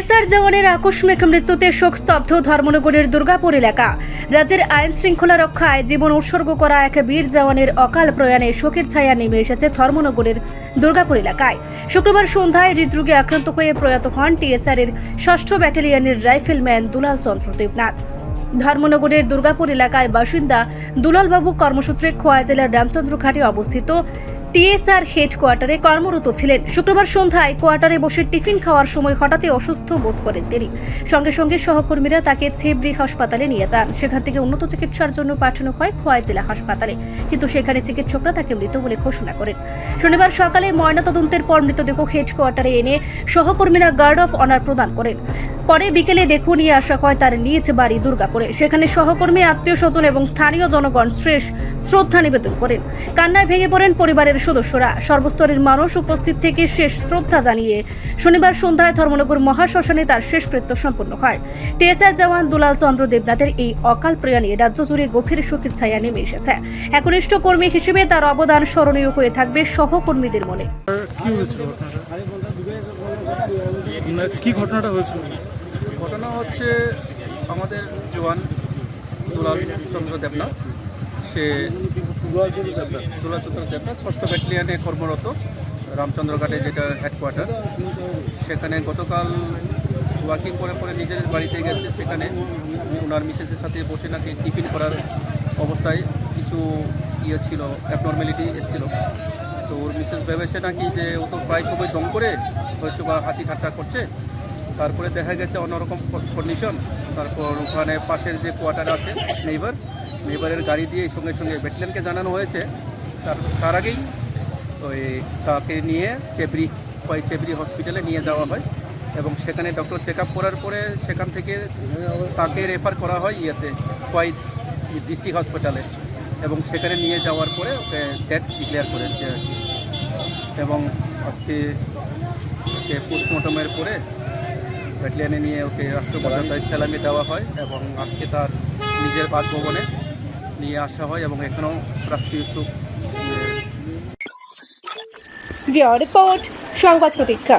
SR জওয়ানের আকস্মিক মৃত্যুতে শোকস্তব্ধ ধর্মনগরের দুর্গাপুর এলাকা। রাজ্যের আইন শৃঙ্খলা রক্ষায় জীবন উৎসর্গ করা এক বীর জওয়ানের অকাল প্রয়াণে শোকের ছায়া নেমে এসেছে ধর্মনগরের দুর্গাপুর এলাকায়। শুক্রবার সন্ধ্যায় হৃদরোগে আক্রান্ত হয়ে প্রয়াত হন টিএসআর এর ষষ্ঠ ব্যাটালিয়নের রাইফেলম্যান দুলাল চন্দ্র দেবনাথ। ধর্মনগরের দুর্গাপুর এলাকায় বাসিন্দা দুলালবাবু কর্মসূত্রে খোয়া জেলার রামচন্দ্র ঘাটে অবস্থিত টিএসআর হেডকোয়ার্টারে কর্মরত ছিলেন। শুক্রবার সন্ধ্যায় কোয়ার্টারে বসে টিফিন খাওয়ার সময় হঠাৎই অসুস্থ বোধ করেন তিনি। সঙ্গে সঙ্গে সহকর্মীরা তাকে ছেবরি হাসপাতালে নিয়ে যান। সেখান থেকে উন্নত চিকিৎসার জন্য পাঠানো হয় খোয়াই জেলা হাসপাতালে। কিন্তু সেখানে চিকিৎসকরা তাকে মৃত বলে ঘোষণা করেন। শনিবার সকালে ময়নাতদন্তের পর মৃতদেহ হেডকোয়ার্টারে এনে সহকর্মীরা গার্ড অফ অনার প্রদান করেন। পরে বিকেলে দেখু নিয়ে আসা হয় তার নিজ বাড়ি দুর্গাপুরে। সেখানে সহকর্মী, আত্মীয় স্বজন এবং স্থানীয় জনগণ শেষ শ্রদ্ধা নিবেদন করেন। কান্নায় ভেঙে পড়েন পরিবারের সদস্যরা সর্বস্তরের মানুষ উপস্থিত থেকে শেষ শ্রদ্ধা জানিয়ে শনিবার সন্ধ্যায় ধর্মনগর মহাশ্মশানে তার শেষকৃত্য সম্পন্ন হয়। টিএসআর জওয়ান দুলাল চন্দ্র দেবনাথের এই অকাল প্রয়াণে রাজ্য জুড়ে গভীর শোকের ছায়া নেমে এসেছে। একনিষ্ঠ কর্মী হিসেবে তার অবদান স্মরণীয় হয়ে থাকবে সহকর্মীদের মনে। কি ঘটনাটা? মানে কি ঘটনাটা হয়েছিল ঘটনা হচ্ছে আমাদের জওয়ান দুলাল চন্দ্র দেবনাথ। সে ষষ্ঠ ব্যাটালিয়ানে কর্মরত রামচন্দ্রঘাটে যেটা হেডকোয়ার্টার সেখানে গতকাল ওয়ার্কিং করে পরে নিজের বাড়িতে গেছে। সেখানে ওনার মিসেসের সাথে বসে নাকি টিফিন করার অবস্থায় কিছু ইয়ে ছিল অ্যাবনর্মালিটি এসেছিল। তো ওর মিসেস ভেবেছে নাকি যে ও তো প্রায় সময় দম করে হয়তো বা হাসি ঠাট্টা করছে। তারপরে দেখা গেছে অন্যরকম কন্ডিশন তারপর ওখানে পাশের যে কোয়ার্টার আছে নেইবার নেইবারের গাড়ি দিয়ে সঙ্গে সঙ্গে ব্যাটালিয়নকে জানানো হয়েছে। তার তার আগেই ওই তাকে নিয়ে চেবরি ওই চেবরি হসপিটালে নিয়ে যাওয়া হয় এবং সেখানে ডক্টর চেক আপ করার পরে সেখান থেকে তাকে রেফার করা হয় ইয়েতে কোয়াই ডিস্ট্রিক্ট হসপিটালে এবং সেখানে নিয়ে যাওয়ার পরে ওকে ডেথ ডিক্লেয়ার করেছে আর কি। এবং আজকে ওকে পোস্টমর্টমের পরে ব্যাটালিয়ানে নিয়ে ওকে রাষ্ট্রপতায় সেলামি দেওয়া হয় এবং আজকে তার নিজের বাসভবনে নিয়ে আসা হয় এবং এখানেও রাষ্ট্রীয় শোক রিপোর্ট সংবাদ প্রতীক্ষা।